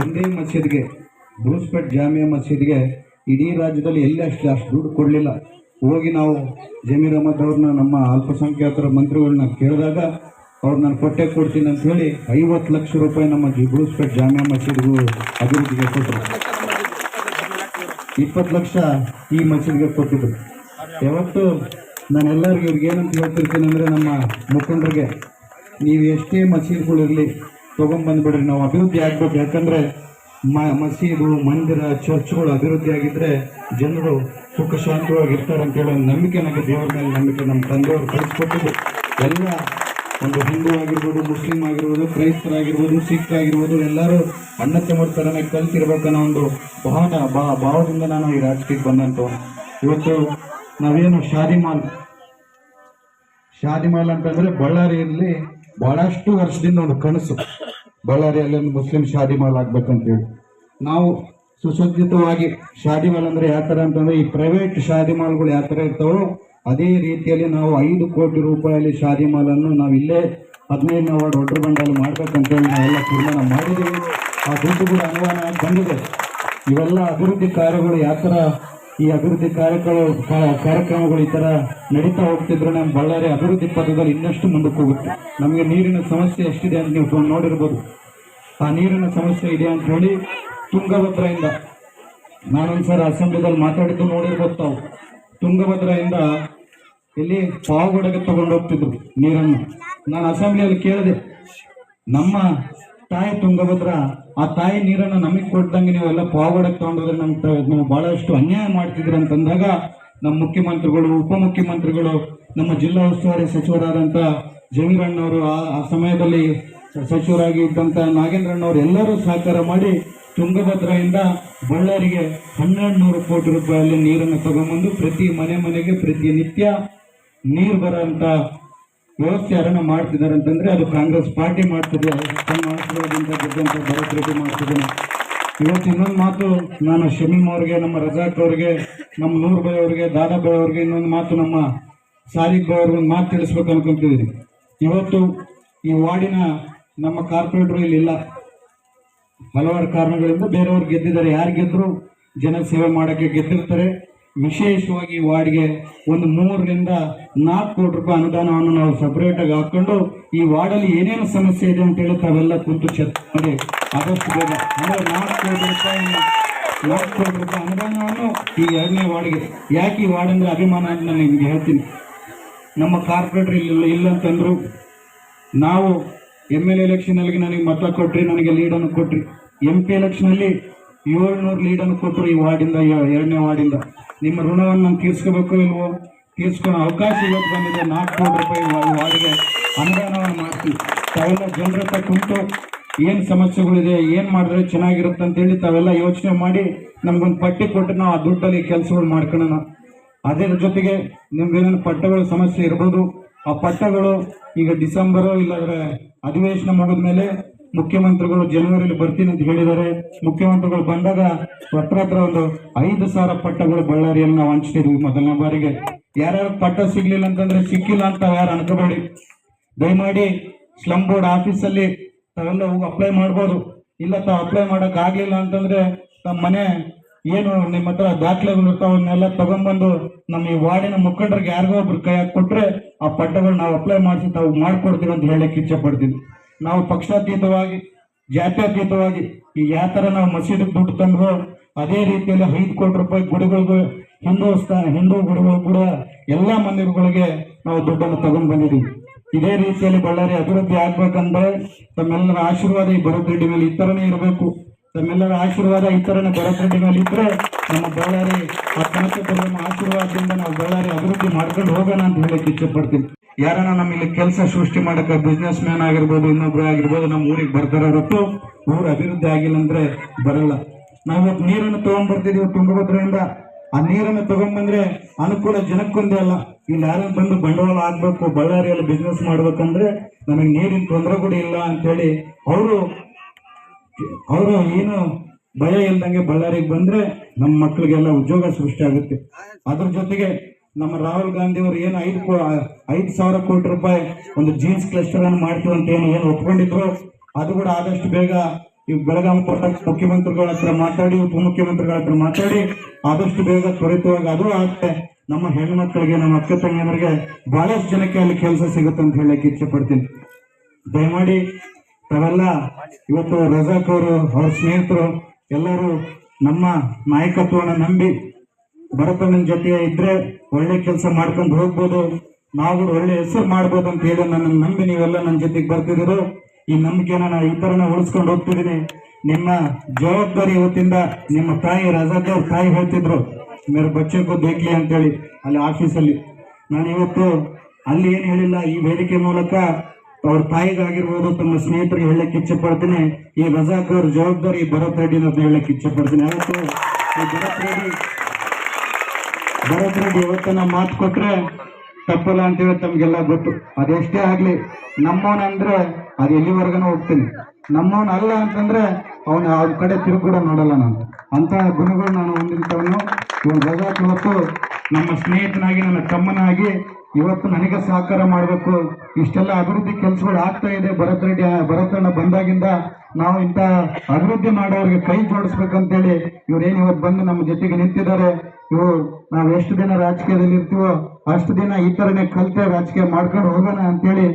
ಒಂದೇ ಮಸೀದಿಗೆ ಬ್ರೂಸ್ಪೇಟ್ ಜಾಮಿಯಾ ಮಸೀದಿಗೆ ಇಡೀ ರಾಜ್ಯದಲ್ಲಿ ಎಲ್ಲಿ ಅಷ್ಟು ಅಷ್ಟು ದುಡ್ಡು ಕೊಡಲಿಲ್ಲ. ಹೋಗಿ ನಾವು ಜಮೀರ್ ಅಹಮದ್ ಅವ್ರನ್ನ, ನಮ್ಮ ಅಲ್ಪಸಂಖ್ಯಾತರ ಮಂತ್ರಿಗಳನ್ನ ಕೇಳಿದಾಗ, ಅವ್ರು ನಾನು ಕೊಟ್ಟೆ ಕೊಡ್ತೀನಿ ಅಂತ ಹೇಳಿ ಐವತ್ತು ಲಕ್ಷ ರೂಪಾಯಿ ನಮ್ಮ ಬ್ರೂಸ್ಪೇಟ್ ಜಾಮಿಯಾ ಮಸೀದ್ಗೂ ಅಭಿವೃದ್ಧಿಗೆ ಕೊಟ್ಟರು. ಇಪ್ಪತ್ತು ಲಕ್ಷ ಈ ಮಸೀದಿಗೆ ಕೊಟ್ಟಿದ್ರು. ಯಾವತ್ತು ನಾನು ಎಲ್ಲರಿಗೂ ಇವ್ರಿಗೆ ಏನಂತ ಹೇಳ್ತಿರ್ತೀನಿ ಅಂದರೆ ನಮ್ಮ ಮುಖಂಡರಿಗೆ, ನೀವು ಎಷ್ಟೇ ಮಸೀದ್ಗಳಿರಲಿ ತೊಗೊಂಬಂದ್ಬಿಡ್ರಿ ನಾವು ಅಭಿವೃದ್ಧಿ ಆಗ್ಬೇಕು. ಯಾಕಂದರೆ ಮಸೀದು, ಮಂದಿರ, ಚರ್ಚ್ಗಳು ಅಭಿವೃದ್ಧಿ ಆಗಿದ್ರೆ ಜನರು ಸುಖ ಶಾಂತವಾಗಿ ಇರ್ತಾರೆ ಅಂತ ಹೇಳೋ ನಂಬಿಕೆ ನನಗೆ ದೇವರ ಮೇಲೆ ನಂಬಿಕೆ. ನಮ್ಮ ತಂದೆಯವರು ಕಳಿಸ್ಕೊಟ್ಟಿದ್ದು ಎಲ್ಲ ಒಂದು ಹಿಂದೂ ಆಗಿರ್ಬೋದು, ಮುಸ್ಲಿಂ ಆಗಿರ್ಬೋದು, ಕ್ರೈಸ್ತರಾಗಿರ್ಬೋದು, ಸಿಖ್ ಆಗಿರ್ಬೋದು, ಎಲ್ಲರೂ ಅಣ್ಣ ತಮ್ಮ ಥರನೇ ಕಲ್ತಿರ್ಬೇಕನ್ನೋ ಒಂದು ಭಾವನ ಬಾ ಭಾವದಿಂದ ನಾನು ಈ ರಾಜಕೀಯಕ್ಕೆ ಬಂದಂತ ಇವತ್ತು ನಾವೇನು ಶಾದಿ ಮಾಲ್ ಶಾದಿ ಮಾಲ್ ಅಂತಂದ್ರೆ ಬಳ್ಳಾರಿಯಲ್ಲಿ ಬಹಳಷ್ಟು ವರ್ಷದಿಂದ ಒಂದು ಕನಸು. ಬಳ್ಳಾರಿಯಲ್ಲಿ ಒಂದು ಮುಸ್ಲಿಂ ಶಾದಿ ಮಾಲ್ ಆಗ್ಬೇಕಂತೇಳಿ ನಾವು ಸುಸಜ್ಜಿತವಾಗಿ ಶಾದಿ ಮಾಲ್ ಅಂದ್ರೆ ಯಾವ ಥರ ಅಂತಂದ್ರೆ ಈ ಪ್ರೈವೇಟ್ ಶಾದಿ ಮಾಲ್ಗಳು ಯಾವ ಥರ ಇರ್ತಾವೋ ಅದೇ ರೀತಿಯಲ್ಲಿ ನಾವು ಐದು ಕೋಟಿ ರೂಪಾಯಲ್ಲಿ ಶಾದಿ ಮಾಲನ್ನು ನಾವು ಇಲ್ಲೇ ಹದಿನೈದನೇ ವಾರ್ಡ್ ಒಡ್ರ ಬಂಡಲ್ಲಿ ಮಾಡ್ಬೇಕಂತೇಳಿ ನಾವೆಲ್ಲ ತೀರ್ಮಾನ ಮಾಡಿದ್ದೀವಿ. ಆ ದುಡ್ಡು ಕೂಡ ಅನುದಾನ ಬಂದಿದೆ. ಇವೆಲ್ಲ ಅಭಿವೃದ್ಧಿ ಕಾರ್ಯಗಳು ಯಾವ ಥರ ಈ ಅಭಿವೃದ್ಧಿ ಕಾರ್ಯಕ್ರಮ ಕಾರ್ಯಕ್ರಮಗಳು ಈ ಥರ ನಡೀತಾ ಹೋಗ್ತಿದ್ರೆ ನಮ್ಮ ಬಳ್ಳಾರಿ ಅಭಿವೃದ್ಧಿ ಪಥದಲ್ಲಿ ಇನ್ನಷ್ಟು ಮುಂದಕ್ಕೆ ಹೋಗುತ್ತೆ. ನಮಗೆ ನೀರಿನ ಸಮಸ್ಯೆ ಎಷ್ಟಿದೆ ಅಂತ ನೀವು ನೋಡಿರ್ಬೋದು. ಆ ನೀರಿನ ಸಮಸ್ಯೆ ಇದೆ ಅಂತ ಹೇಳಿ ತುಂಗಭದ್ರೆಯಿಂದ ನಾನೊಂದ್ಸಲ ಅಸೆಂಬ್ಲಿದಲ್ಲಿ ಮಾತಾಡಿದ್ದು ನೋಡಿರ್ಬೋದು ತಾವು. ತುಂಗಭದ್ರೆಯಿಂದ ಇಲ್ಲಿ ಪಾವಗಡಗೆ ತಗೊಂಡು ಹೋಗ್ತಿದ್ರು ನೀರನ್ನು. ನಾನು ಅಸೆಂಬ್ಲಿಯಲ್ಲಿ ಕೇಳಿದೆ, ನಮ್ಮ ತಾಯಿ ತುಂಗಭದ್ರ, ಆ ತಾಯಿ ನೀರನ್ನು ನಮಗೆ ಕೊಟ್ಟಂಗೆ ನೀವೆಲ್ಲ ಪಾವಗಡಕ್ಕೆ ತಗೊಂಡೋದ್ರೆ ನಮ್ಗೆ ನಾವು ಬಹಳಷ್ಟು ಅನ್ಯಾಯ ಮಾಡ್ತಿದ್ರು ಅಂತಂದಾಗ ನಮ್ಮ ಮುಖ್ಯಮಂತ್ರಿಗಳು, ಉಪಮುಖ್ಯಮಂತ್ರಿಗಳು, ನಮ್ಮ ಜಿಲ್ಲಾ ಉಸ್ತುವಾರಿ ಸಚಿವರಾದಂಥ ಜಮೀರಣ್ಣವರು ಆ ಸಮಯದಲ್ಲಿ ಸಚಿವರಾಗಿ ಇದ್ದಂಥ ನಾಗೇಂದ್ರಣ್ಣವರು ಎಲ್ಲರೂ ಸಹಕಾರ ಮಾಡಿ ತುಂಗಭದ್ರೆಯಿಂದ ಬಳ್ಳಾರಿಗೆ ಹನ್ನೆರಡು ನೂರು ಕೋಟಿ ರೂಪಾಯಲ್ಲಿ ನೀರನ್ನು ತಗೊಂಬಂದು ಪ್ರತಿ ಮನೆ ಮನೆಗೆ ಪ್ರತಿ ನಿತ್ಯ ನೀರು ಅಂತ ವ್ಯವಸ್ಥೆ ಯಾರನ್ನ ಮಾಡ್ತಿದ್ದಾರೆ ಅಂತಂದ್ರೆ ಅದು ಕಾಂಗ್ರೆಸ್ ಪಾರ್ಟಿ ಮಾಡ್ತಿದೆ. ಆಶೀರ್ವಾದದಿಂದ ಗೆದ್ದಂತ ಭರತ್ ರೆಡ್ಡಿ ಮಾಡ್ತಿದ್ದೇನೆ. ಇವತ್ತು ಇನ್ನೊಂದು ಮಾತು ನಾನು ಶಮೀಮ್ ಅವ್ರಿಗೆ, ನಮ್ಮ ರಜಾಕ್ ಅವ್ರಿಗೆ, ನಮ್ಮ ನೂರ್ ಬೈ ಅವ್ರಿಗೆ, ದಾದಾ ಅವ್ರಿಗೆ ಇನ್ನೊಂದು ಮಾತು ನಮ್ಮ ಸಾಲಿಕ್ ಬೈ ಅವ್ರಿಗೆ ಒಂದು ಮಾತು ತಿಳಿಸ್ಬೇಕು ಅನ್ಕೊಂತಿದ್ದೀನಿ. ಇವತ್ತು ಈ ವಾರ್ಡಿನ ನಮ್ಮ ಕಾರ್ಪೊರೇಟರ್ ಇಲ್ಲಿ ಇಲ್ಲ. ಹಲವಾರು ಕಾರಣಗಳಿಂದ ಬೇರೆಯವ್ರು ಗೆದ್ದಿದ್ದಾರೆ. ಯಾರು ಗೆದ್ರು? ಜನ ಸೇವೆ ಮಾಡೋಕ್ಕೆ ಗೆದ್ದಿರ್ತಾರೆ. ವಿಶೇಷವಾಗಿ ವಾರ್ಡ್ಗೆ ಒಂದು ಮೂರರಿಂದ ನಾಲ್ಕು ಕೋಟಿ ರೂಪಾಯಿ ಅನುದಾನವನ್ನು ನಾವು ಸಪ್ರೇಟಾಗಿ ಹಾಕ್ಕೊಂಡು ಈ ವಾರ್ಡಲ್ಲಿ ಏನೇನು ಸಮಸ್ಯೆ ಇದೆ ಅಂತ ಹೇಳಿ ತಾವೆಲ್ಲ ಕುಂತು ಚರ್ಚೆ ಮಾಡಿ ಆದಷ್ಟು ಬೇಗ. ಅಂದ್ರೆ ನಾಲ್ಕು ಕೋಟಿ ರೂಪಾಯಿ ನಾಲ್ಕು ಕೋಟಿ ರೂಪಾಯಿ ಅನುದಾನವನ್ನು ಈ ಎರಡನೇ ವಾರ್ಡ್ಗೆ ಯಾಕೆ ಈ ವಾರ್ಡ್ ಅಂದ್ರೆ ಅಭಿಮಾನ ಅಂತ ನಾನು ನಿಮ್ಗೆ ಹೇಳ್ತೀನಿ. ನಮ್ಮ ಕಾರ್ಪೊರೇಟರ್ ಇಲ್ಲ ಇಲ್ಲ ಅಂತಂದ್ರು ನಾವು ಎಂ ಎಲ್ ಎಲೆಕ್ಷನ್ ಅಲ್ಲಿ ನನಗೆ ಮತ ಕೊಟ್ರಿ, ನನಗೆ ಲೀಡನ್ನು ಕೊಟ್ರಿ. ಎಂ ಪಿ ಎಲೆಕ್ಷನ್ ಅಲ್ಲಿ ಏಳ್ನೂರು ಲೀಡನ್ನು ಕೊಟ್ಟರು ಈ ವಾರ್ಡಿಂದ, ಎರಡನೇ ವಾರ್ಡಿಂದ. ನಿಮ್ಮ ಋಣವನ್ನು ನಾನು ತೀರ್ಸ್ಕೋಬೇಕು ಇಲ್ವೋ? ತೀರ್ಸ್ಕೊಳ್ಳೋ ಅವಕಾಶ ಇವತ್ತು ಬಂದಿದೆ. ನಾಲ್ಕು ಕೋಟಿ ರೂಪಾಯಿ ವಾರ್ಡ್ಗೆ ಅನುದಾನವನ್ನು ಮಾಡ್ತೀವಿ ತಾವೆಲ್ಲ ಜನರ ಹತ್ರ ಕುಂತು ಏನು ಸಮಸ್ಯೆಗಳಿದೆ, ಏನು ಮಾಡಿದ್ರೆ ಚೆನ್ನಾಗಿರುತ್ತೆ ಅಂತೇಳಿ ತಾವೆಲ್ಲ ಯೋಚನೆ ಮಾಡಿ ನಮ್ಗೊಂದು ಪಟ್ಟಿ ಕೊಟ್ಟು ನಾವು ಆ ದುಡ್ಡಲ್ಲಿ ಕೆಲಸಗಳು ಮಾಡ್ಕೊಳ್ಳೋಣ. ಅದರ ಜೊತೆಗೆ ನಿಮ್ಗೇನೇನು ಪಟ್ಟಗಳ ಸಮಸ್ಯೆ ಇರ್ಬೋದು. ಆ ಪಟ್ಟಗಳು ಈಗ ಡಿಸೆಂಬರು ಇಲ್ಲಾಂದ್ರೆ ಅಧಿವೇಶನ ಮುಗಿದ ಮೇಲೆ ಮುಖ್ಯಮಂತ್ರಿಗಳು ಜನವರಿಲಿ ಬರ್ತೀನಿ ಅಂತ ಹೇಳಿದ್ದಾರೆ. ಮುಖ್ಯಮಂತ್ರಿಗಳು ಬಂದಾಗ ಹತ್ರ ಹತ್ರ ಒಂದು ಐದು ಸಾವಿರ ಪಟ್ಟಗಳು ಬಳ್ಳಾರಿಯಲ್ಲಿ ನಾವು ಹಂಚ್ತಿದ್ವಿ ಮೊದಲನೇ ಬಾರಿಗೆ. ಯಾರ್ಯಾರು ಪಟ್ಟ ಸಿಗ್ಲಿಲ್ಲ ಅಂತಂದ್ರೆ ಸಿಕ್ಕಿಲ್ಲ ಅಂತ ಯಾರು ಅನ್ಕೋಬೇಡಿ. ದಯಮಾಡಿ ಸ್ಲಮ್ ಬೋರ್ಡ್ ಆಫೀಸಲ್ಲಿ ತಾವೆಲ್ಲ ಹೋಗಿ ಅಪ್ಲೈ ಮಾಡ್ಬೋದು. ಇಲ್ಲ ತಾವು ಅಪ್ಲೈ ಮಾಡಕ್ ಆಗ್ಲಿಲ್ಲ ಅಂತಂದ್ರೆ ತಮ್ಮ ಮನೆ ಏನು ನಿಮ್ಮ ಹತ್ರ ದಾಖಲೆಗಳು ಇರ್ತಾವನ್ನೆಲ್ಲ ತಗೊಂಡ್ಬಂದು ನಮ್ಮ ಈ ವಾರ್ಡಿನ ಮುಖಂಡರಿಗೆ ಯಾರಿಗೋ ಒಬ್ರು ಕೈ ಹಾಕಿ ಕೊಟ್ರೆ ಆ ಪಟ್ಟಗಳು ನಾವು ಅಪ್ಲೈ ಮಾಡಿಸಿ ತಾವು ಮಾಡ್ಕೊಡ್ತೀವಿ ಅಂತ ಹೇಳಕ್ ಇಚ್ಛೆ ಪಡ್ತೀವಿ ನಾವು ಪಕ್ಷಾತೀತವಾಗಿ, ಜಾತ್ಯತೀತವಾಗಿ ಈ ಯಾವ ತರ ನಾವು ಮಸೀದಿಗೆ ದುಡ್ಡು ತಂದ್ರೋ ಅದೇ ರೀತಿಯಲ್ಲಿ ಐದು ಕೋಟಿ ರೂಪಾಯಿ ಗುಡಿಗಳಿಗೂ ಹಿಂದೂಸ್ತಾನ ಹಿಂದೂ ಗುರುಗಳು ಕೂಡ ಎಲ್ಲಾ ಮಂದಿರಗಳಿಗೆ ನಾವು ದುಡ್ಡನ್ನು ತಗೊಂಡ್ ಬಂದಿದ್ದೀವಿ. ಇದೇ ರೀತಿಯಲ್ಲಿ ಬಳ್ಳಾರಿ ಅಭಿವೃದ್ಧಿ ಆಗ್ಬೇಕಂದ್ರೆ ತಮ್ಮೆಲ್ಲರ ಆಶೀರ್ವಾದ ಈ ಭರತ್ ರೆಡ್ಡಿ ಮೇಲೆ ಈ ತರನೇ ಇರಬೇಕು. ತಮ್ಮೆಲ್ಲರ ಆಶೀರ್ವಾದ ಈ ತರನೇ ಭರತ್ ರೆಡ್ಡಿ ಮೇಲೆ ಇದ್ರೆ ನಮ್ಮ ಬಳ್ಳಾರಿ ಆ ಕನಕ ನಮ್ಮ ಆಶೀರ್ವಾದದಿಂದ ನಾವು ಬಳ್ಳಾರಿ ಅಭಿವೃದ್ಧಿ ಮಾಡ್ಕೊಂಡು ಹೋಗೋಣ ಅಂತ ಹೇಳಕ್ ಇಚ್ಛೆ ಪಡ್ತೀನಿ ಯಾರನ್ನ ನಮ್ಮ ಇಲ್ಲಿ ಕೆಲಸ ಸೃಷ್ಟಿ ಮಾಡಕ್ಕೆ ಬಿಸ್ನೆಸ್ ಮ್ಯಾನ್ ಆಗಿರ್ಬೋದು, ಇನ್ನೊಬ್ರು ಆಗಿರ್ಬೋದು, ನಮ್ಮ ಊರಿಗೆ ಬರ್ತಾರ ಹೊರತು ಊರು ಅಭಿವೃದ್ಧಿ ಆಗಿಲ್ಲ ಅಂದ್ರೆ ಬರಲ್ಲ. ನಾವಿವತ್ತು ನೀರನ್ನು ತಗೊಂಡ್ ಬರ್ತಿದೀವಿ ತುಂಗಭದ್ರೆಯಿಂದ. ಆ ನೀರನ್ನು ತಗೊಂಡ್ಬಂದ್ರೆ ಅನುಕೂಲ ಜನಕ್ಕೊಂದೇ ಅಲ್ಲ. ಇಲ್ಲಿ ಯಾರು ಬಂದು ಬಂಡವಾಳ ಆಗ್ಬೇಕು ಬಳ್ಳಾರಿಯಲ್ಲಿ ಬಿಸ್ನೆಸ್ ಮಾಡ್ಬೇಕಂದ್ರೆ ನಮಗೆ ನೀರಿನ ತೊಂದರೆ ಕೂಡ ಇಲ್ಲ ಅಂತೇಳಿ ಅವರು ಅವರು ಏನು ಭಯ ಇಲ್ದಂಗೆ ಬಳ್ಳಾರಿಗೆ ಬಂದ್ರೆ ನಮ್ಮ ಮಕ್ಕಳಿಗೆಲ್ಲ ಉದ್ಯೋಗ ಸೃಷ್ಟಿ ಆಗುತ್ತೆ. ಅದ್ರ ಜೊತೆಗೆ ನಮ್ಮ ರಾಹುಲ್ ಗಾಂಧಿ ಅವರು ಏನು ಐದು ಐದು ಸಾವಿರ ಕೋಟಿ ರೂಪಾಯಿ ಒಂದು ಜೀನ್ಸ್ ಕ್ಲಸ್ಟರ್ ಅನ್ನು ಮಾಡ್ತೀವಿ ಅಂತ ಏನು ಏನು ಒಪ್ಕೊಂಡಿದ್ರು, ಅದು ಕೂಡ ಆದಷ್ಟು ಬೇಗ ಈ ಬೆಳಗಾವಿ ಮುಖ್ಯಮಂತ್ರಿಗಳ ಹತ್ರ ಮಾತಾಡಿ, ಉಪಮುಖ್ಯಮಂತ್ರಿಗಳ ಹತ್ರ ಮಾತಾಡಿ, ಆದಷ್ಟು ಬೇಗ ತ್ವರಿತವಾಗಿ ಅದು ಆಗುತ್ತೆ. ನಮ್ಮ ಹೆಣ್ಮಕ್ಳಿಗೆ, ನಮ್ಮ ಅಕ್ಕ ತಂಗಿಯರಿಗೆ ಬಹಳಷ್ಟು ಜನಕ್ಕೆ ಅಲ್ಲಿ ಕೆಲಸ ಸಿಗುತ್ತೆ ಅಂತ ಹೇಳಕ್ಕೆ ಇಚ್ಛೆ ಪಡ್ತೀನಿ ದಯಮಾಡಿ ತಾವೆಲ್ಲ ಇವತ್ತು ರಜಾಕ್ ಅವರು, ಅವ್ರ ಸ್ನೇಹಿತರು, ಎಲ್ಲರೂ ನಮ್ಮ ನಾಯಕತ್ವನ ನಂಬಿ ಭರತನ ಜೊತೆ ಇದ್ರೆ ಒಳ್ಳೆ ಕೆಲಸ ಮಾಡ್ಕೊಂಡು ಹೋಗ್ಬೋದು. ನಾವು ಒಳ್ಳೆ ಹೆಸರು ಮಾಡ್ಬೋದು ಅಂತ ಹೇಳಿ ನನ್ನ ನಂಬಿ ನೀವೆಲ್ಲ ನನ್ನ ಜೊತೆಗೆ ಬರ್ತಿದ್ರು ಈ ನಂಬಿಕೆನ ಈ ತರನ ಉಳಿಸ್ಕೊಂಡು ಹೋಗ್ತಿದ್ದೀನಿ. ನಿಮ್ಮ ಜವಾಬ್ದಾರಿ ಇವತ್ತಿಂದ ನಿಮ್ಮ ತಾಯಿ ರಜಾಕ್ ಅವ್ರ ತಾಯಿ ಹೇಳ್ತಿದ್ರು, ಮೇರೆ ಬಚ್ಚಕ್ಕೂ ಬೇಕಿ ಅಂತೇಳಿ ಅಲ್ಲಿ ಆಫೀಸಲ್ಲಿ ನಾನು ಇವತ್ತು ಅಲ್ಲಿ ಏನು ಹೇಳಿಲ್ಲ, ಈ ವೇದಿಕೆ ಮೂಲಕ ಅವ್ರ ತಾಯಿಗಾಗಿರ್ಬೋದು, ತಮ್ಮ ಸ್ನೇಹಿತರಿಗೆ ಹೇಳಕ್ಕೆ ಇಚ್ಛೆ ಪಡ್ತೀನಿ ಈ ರಜಾಕ್ ಅವ್ರ ಜವಾಬ್ದಾರಿ ಭರತ್ ರೆಡ್ಡಿ ಅಂತ ಹೇಳಕ್ಕೆ ಇಚ್ಛೆ ಪಡ್ತೀನಿ ಅವತ್ತು ಈ ಭರತ್ ರೆಡ್ಡಿ ಭರತ್ ರೆಡ್ಡಿ ಇವತ್ತು ನಾವು ಮಾತು ಕೊಟ್ರೆ ತಪ್ಪಲ್ಲ ಅಂತೇಳಿ ತಮ್ಗೆಲ್ಲ ಗೊತ್ತು. ಅದೆಷ್ಟೇ ಆಗ್ಲಿ, ನಮ್ಮವನ ಅಂದ್ರೆ ಅದು ಎಲ್ಲಿವರೆಗೂ ಹೋಗ್ತೀನಿ. ನಮ್ಮವನ ಅಲ್ಲ ಅಂತಂದ್ರೆ ಅವನ ಅವ್ರ ಕಡೆ ತಿರುಗಿ ಕೂಡ ನೋಡಲ್ಲ ನಾನು. ಅಂತ ಗುಣಗಳು ನಾನು ಹೊಂದಿರ್ತವನು. ಇವನ್ ರಜಾ ಇವತ್ತು ನಮ್ಮ ಸ್ನೇಹಿತನಾಗಿ, ನನ್ನ ತಮ್ಮನಾಗಿ ಇವತ್ತು ನನಗೆ ಸಹಕಾರ ಮಾಡಬೇಕು. ಇಷ್ಟೆಲ್ಲ ಅಭಿವೃದ್ಧಿ ಕೆಲಸಗಳು ಆಗ್ತಾ ಇದೆ. ಭರತ್ ರೆಡ್ಡಿ ಭರತಣ್ಣ ಬಂದಾಗಿಂದ ನಾವು ಇಂಥ ಅಭಿವೃದ್ಧಿ ಮಾಡೋರಿಗೆ ಕೈ ಜೋಡಿಸ್ಬೇಕಂತೇಳಿ ಇವ್ರೇನು ಇವತ್ತು ಬಂದು ನಮ್ಮ ಜೊತೆಗೆ ನಿಂತಿದ್ದಾರೆ. ಇವು ನಾವು ಎಷ್ಟು ದಿನ ರಾಜಕೀಯದಲ್ಲಿ ಇರ್ತೀವೋ ಅಷ್ಟು ದಿನ ಈ ತರನೇ ಕಲಿತೆ ರಾಜಕೀಯ ಮಾಡ್ಕೊಂಡು ಹೋಗೋಣ ಅಂತೇಳಿ